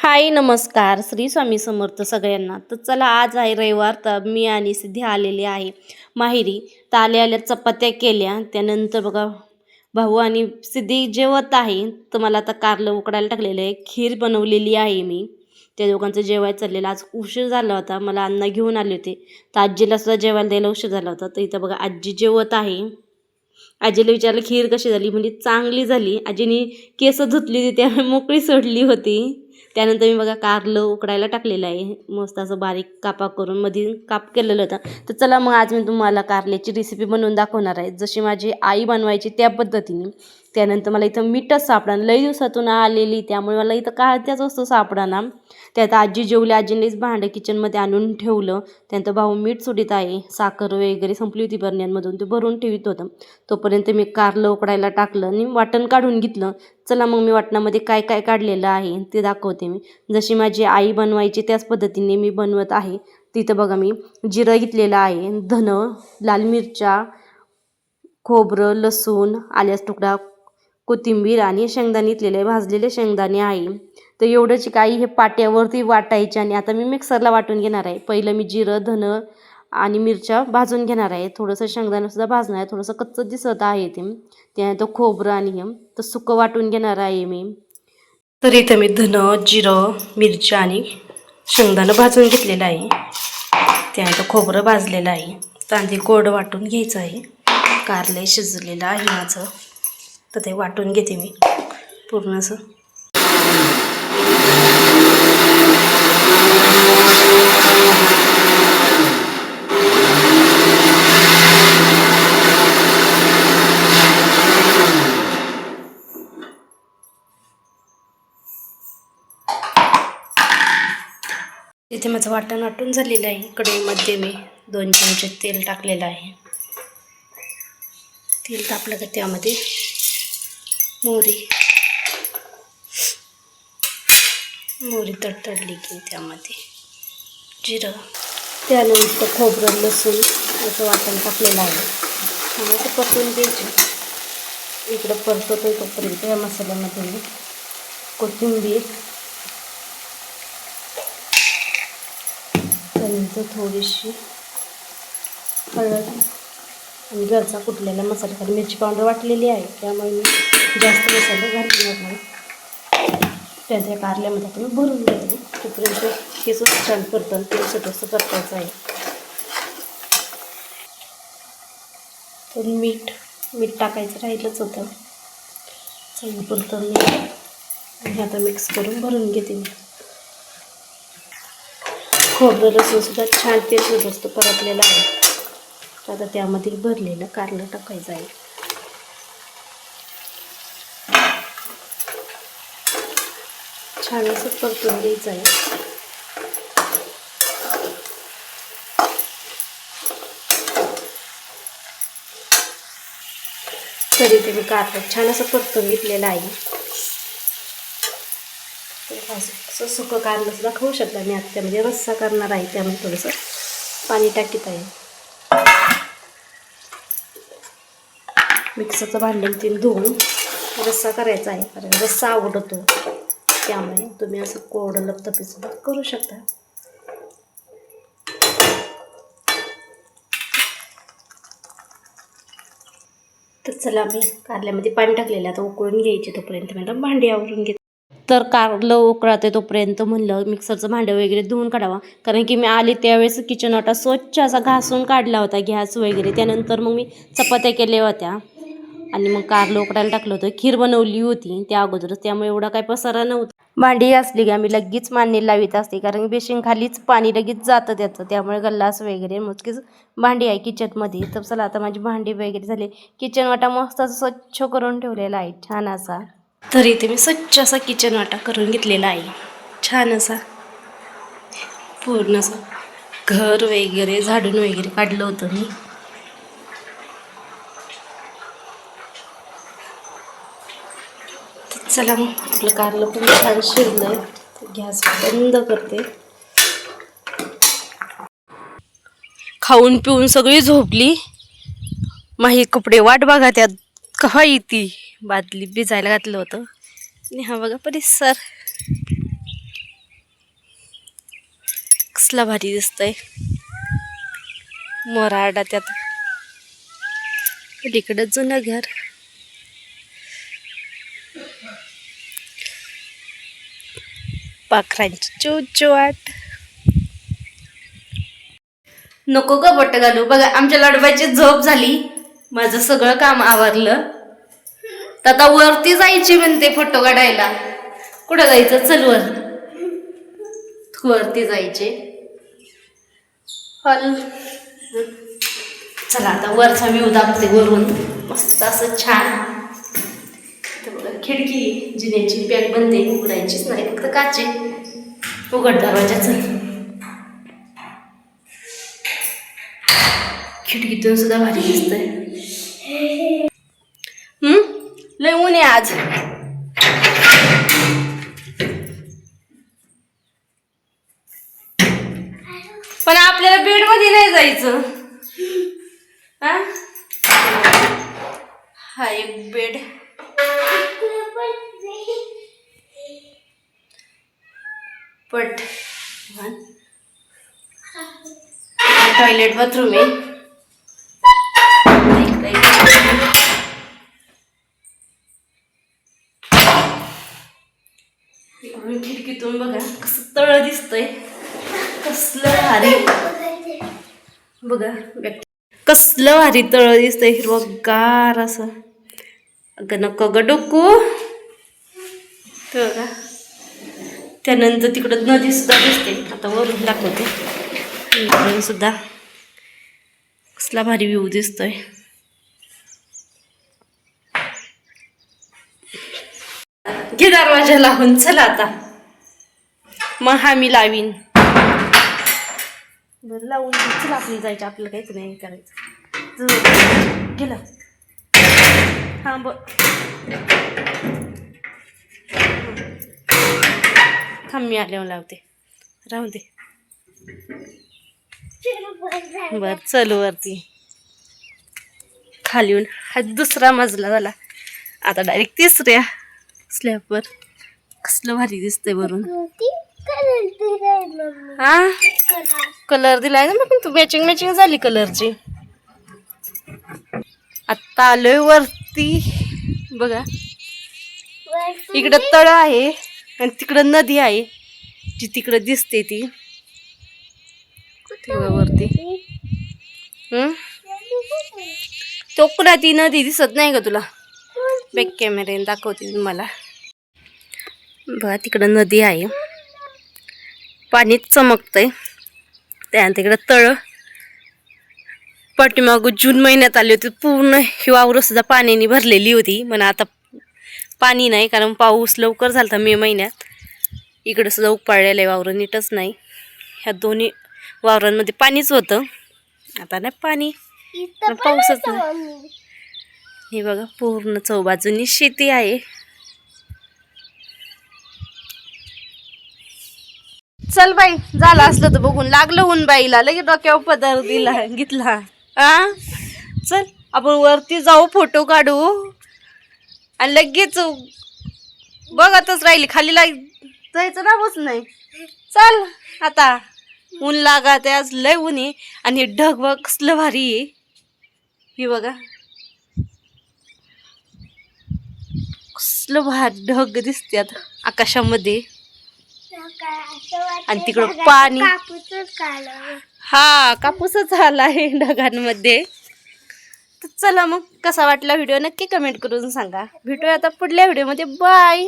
हाय नमस्कार. श्री स्वामी समर्थ सगळ्यांना. तर चला आज आहे रविवार तर मी आणि सिद्धी आलेली आहे माहेरी. तर आल्या आल्या चपात्या केल्या. त्यानंतर बघा भाऊ आणि सिद्धी जेवत आहे. तर मला आता कारलं उकडायला टाकलेलं आहे. खीर बनवलेली आहे मी. त्या दोघांचं जेवायचं चाललेलं. आज उशीर झाला होता. मला अन्न घेऊन आले होते. तर आजीला सुद्धा जेवायला द्यायला उशीर झाला होता. तर इथं बघा आजी जेवत आहे. आजीला विचारलं खीर कशी झाली? म्हणजे चांगली झाली. आजीने केस धुतली होती त्यामुळे मोकळी सोडली होती. त्यानंतर मी बघा कारलं उकडायला टाकलेलं आहे. मस्त असं बारीक कापा करून मध्ये काप केलेलं होतं. तर चला मग आज मी तुम्हाला कारल्याची रेसिपी बनवून दाखवणार आहे. जशी माझी आई बनवायची त्या पद्धतीने. त्यानंतर मला इथं मीठच सापडा लई दिवसातून आलेली त्यामुळे मला इथं काय त्याच वस्तू सापडाना त्यात आजी जेवली आजीनेच भांडं किचनमध्ये आणून ठेवलं. त्यानंतर भाऊ मीठ सुटीत आहे साखर वगैरे संपली होती बरण्यांमधून ते भरून ठेवित होतं. तोपर्यंत मी कारलं उकडायला टाकलं आणि वाटण काढून घेतलं. चला मग मी वाटणामध्ये काय काय काढलेलं आहे ते दाखवते मी. जशी माझी आई बनवायची त्याच पद्धतीने मी बनवत आहे. तिथं बघा मी जिरं घेतलेलं आहे धन लाल मिरच्या खोबरं लसूण आल्यास तुकडा कोथिंबीर आणि शेंगदाणे घेतलेले भाजलेले शेंगदाणे आहे. तर एवढंच काही हे पाट्यावरती वाटायचे आणि आता मी मिक्सरला वाटून घेणार आहे. पहिलं मी जिरं धनं आणि मिरच्या भाजून घेणार आहे. थोडंसं शेंगदाणंसुद्धा भाजणार आहे. थोडंसं कच्चं दिसत आहे ते. त्यानंतर खोबरं आणि हे. तर सुकं वाटून घेणार आहे मी. तर इथं मी धनं जिरं मिरच्या आणि शेंगदाणं भाजून घेतलेलं आहे. त्यानंतर खोबरं भाजलेलं आहे. तांदी गोड वाटून घ्यायचं आहे. कारले शिजलेलं आहे माझं. तर ते वाटून घेते मी पूर्ण असं. इथे माझं वाटण वाटून झालेलं आहे. कढईमध्ये मी दोन चमचे तेल टाकलेलं आहे. तेल तापलं का त्यामध्ये? मोहरी मोहरी तडतडली की त्यामध्ये. जिरं. त्यानंतर खोबरं लसूण असं वाटण टाकलेलं आहे. त्यामुळे ते परतून द्यायचे इकडं परतवतो तोपर्यंत या मसाल्यामध्ये मी कोथिंबीर. त्यानंतर थोडीशी हळद. आणि घरचा कुठलेला मसाला कारण मिरची पावडर वाटलेली आहे त्यामुळे मी जास्त मसाले घालणार नाही. त्यानंतर कारल्यामध्ये आपण भरून घ्यायचे तोपर्यंत हे सुद्धा छान परतन ते छोटंसं परतायचं आहे. तर मीठ मीठ टाकायचं राहिलंच होतं. चांगलं पुरतं मी आणि आता मिक्स करून भरून घेते मी. खोबरं लसूणसुद्धा छान तेल सुद्धा असतो परतलेला आहे. आता त्यामध्ये भरलेलं कारलं टाकायचं आहे. छान असं परतून द्यायचं आहे. तरी ते मी कारलं छान असं परतून घेतलेलं आहे. असं सुकं कारलं सुद्धा खाऊ शकता. मी आता त्यामध्ये म्हणजे रस्सा करणार आहे त्यामुळे थोडंसं पाणी टाकीत आहे. मिक्सरचं भांडण तीन धुवून रस्सा करायचा आहे. कारण रस्सा आवडतो. त्यामुळे तुम्ही असं कोरडं लपतपीसुद्धा करू शकता. तर चला मी कारल्यामध्ये पाणी टाकलेलं आता उकळून घ्यायचे तोपर्यंत मॅडम भांडी आवरून घेत. तर कारलं उकळाते तोपर्यंत म्हणलं मिक्सरचं भांडं वगैरे धुवून काढावा. कारण की मी आली त्यावेळेस किचन वाटा स्वच्छ असा घासून काढला होता गॅस वगैरे. त्यानंतर मग मी चपात्या केल्या होत्या. आणि मग कारलं उकडायला टाकलं होतं. खीर बनवली होती त्या अगोदरच त्यामुळे एवढा काही पसारा नव्हता. भांडी असली की आम्ही लगेच मांडी लावित असते कारण बेशिंग खालीच पाणी लगेच जातं त्याचं. त्यामुळे गल्लास वगैरे मोजकीच भांडी आहे किचनमध्ये. तर चला आता माझी भांडी वगैरे झाली. किचन वाटा मस्त असं स्वच्छ करून ठेवलेला आहे छान असा. तर इथे मी स्वच्छ असा किचन वाटा करून घेतलेला आहे. छान असा. पूर्ण असं घर वगैरे झाडून वगैरे काढलं होतं मी. चला मग आपलं कारलं पण छान शिरलं गॅस बंद करते. खाऊन पिऊन सगळी झोपली. माही कपडे वाट बघा त्यात कवा येते. बादली भिजायला घातलं होतं. आणि हा बघा परिसर. कसला भारी दिसतंय. मराडा त्यात. पलीकडं जुनं घर. पाखरांची. चुचवाट नको ग बट्ट घालू. बघा आमच्या लढवायची झोप झाली. माझं सगळं काम आवरलं. तर आता वरती जायची म्हणते फोटो काढायला. कुठं जायचं? चल वर. वरती जायचे. हल. चला आता वरचा व्ह्यू दाखवते वरून. मस्त असं छान. खिडकी जिन्याची पॅक बनते उघडायचीच नाही फक्त काचे. उघड दरवाजाच. खिडकीतून सुद्धा भारी दिसतंय. लय ऊन आहे आज. पण आपल्याला बेडमध्ये नाही जायचं. हा? हा एक बेड. पट. टॉयलेट बाथरूम आहे. इकडे इकडून खिडकीतून बघा कसं तळ दिसतंय. कसलं भारी. बघा कसलं भारी तळ दिसतंय हिरवगार असं. अगं नको डोकू. तर त्यानंतर तिकडं नदी सुद्धा दिसते. आता वरून दाखवते. सुद्धा कसला भारी व्ह्यू दिसतोय. घे दरवाजा लावून चला आता. मग हा मी लावीन. बरं लावून चला आपण जायचं. आपल्याला काहीच नाही करायचं. गेलं हा ब थांब मी आल्यावर लावते. राहू दे. बर चल वरती. खाली येऊन. हा दुसरा मजला झाला. आता डायरेक्ट तिसऱ्या स्लॅबवर कसलं भारी दिसतंय वरून. हा? कलर दिलाय ना मग तू मॅचिंग मॅचिंग झाली कलरची आत्ता आलोय वरती. बघा. इकडं तळ आहे आणि तिकडं नदी आहे जी तिकडं दिसते ती. वरती. हम्म तो ती नदी दिसत नाही का तुला? बॅक कॅमेऱ्याने दाखवते तुम्हाला. बघा तिकडं नदी आहे. पाणीच चमकतंय. त्यानंतर तिकडं तळ. पाठीमागं जून महिन्यात आली होती. पूर्ण ही वावरं सुद्धा पाण्याने भरलेली होती. पण आता पाणी नाही कारण पाऊस लवकर झाला मे महिन्यात. इकडं सुद्धा उपाळलेलं आहे वावरं नीटच नाही. ह्या दोन्ही वावरांमध्ये पाणीच होतं. आता नाही पाणी. पण पाऊसच नाही. हे बघा पूर्ण चौबाजूनी शेती आहे. चल बाई झालं असलं तर बघून. लागलं ऊन बाईला. लगेच डोक्यावर पदार दिला घेतला. आ? चल आपण वरती जाऊ फोटो काढू. आणि लगेच बघतच राहिली खाली लाग जायचं नावच नाही. चल आता. ऊन लागा ते आज लय ऊन आहे. आणि हे ढग बघ कसलं भारी आहे. हे बघा. कसलं भारी ढग दिसतात आकाशामध्ये. आणि तिकडं पाणी. हा कापूसच आला आहे ढगांमध्ये. तर चला मग कसा वाटला व्हिडिओ नक्की कमेंट करून सांगा. भेटूया आता पुढल्या व्हिडिओमध्ये. बाय!